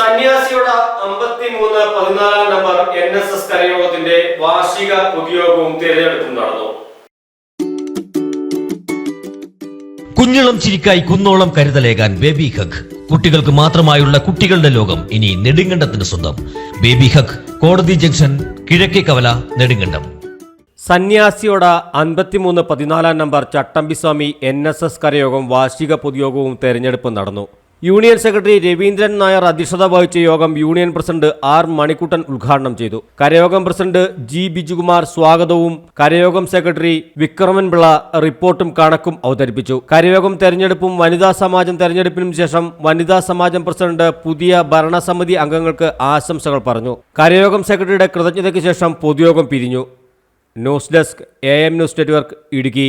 സന്യാസിയുടെ അമ്പത്തിമൂന്ന് പതിനാലാം നമ്പർ എൻ എസ് എസ് കരയോഗത്തിന്റെ വാർഷിക പൊതുയോഗവും തിരഞ്ഞെടുപ്പും നടന്നു. കുഞ്ഞിളം ചിരിക്കായി കുന്നോളം കരുതലേകാൻ ബേബി ഹഗ് കുട്ടികൾക്ക് മാത്രമായുള്ള കുട്ടികളുടെ ലോകം ഇനി നെടുങ്കണ്ടത്തിന് സ്വന്തം. ബേബി ഹഗ് കോടതി ജംഗ്ഷൻ കിഴക്കേ കവല നെടുങ്കണ്ടം. സന്യാസിയോട് അൻപത്തിമൂന്ന് പതിനാലാം number Chattampiswami N S S കരയോഗം വാർഷിക പൊതുയോഗവും തെരഞ്ഞെടുപ്പും നടന്നു. യൂണിയൻ സെക്രട്ടറി രവീന്ദ്രൻ നായർ അധ്യക്ഷത വഹിച്ച യോഗം യൂണിയൻ പ്രസിഡന്റ് ആർ മണിക്കുട്ടൻ ഉദ്ഘാടനം ചെയ്തു. കരയോഗം പ്രസിഡന്റ് ജി ബിജുകുമാർ സ്വാഗതവും കരയോഗം സെക്രട്ടറി വിക്രമൻ പിള്ള റിപ്പോർട്ടും കണക്കും അവതരിപ്പിച്ചു. കരയോഗം തെരഞ്ഞെടുപ്പും വനിതാ സമാജം തെരഞ്ഞെടുപ്പിനും ശേഷം വനിതാ സമാജം പ്രസിഡന്റ് പുതിയ ഭരണസമിതി അംഗങ്ങൾക്ക് ആശംസകൾ പറഞ്ഞു. കരയോഗം സെക്രട്ടറിയുടെ കൃതജ്ഞതയ്ക്ക് ശേഷം പൊതുയോഗം പിരിഞ്ഞു. News desk A M news network Idukki.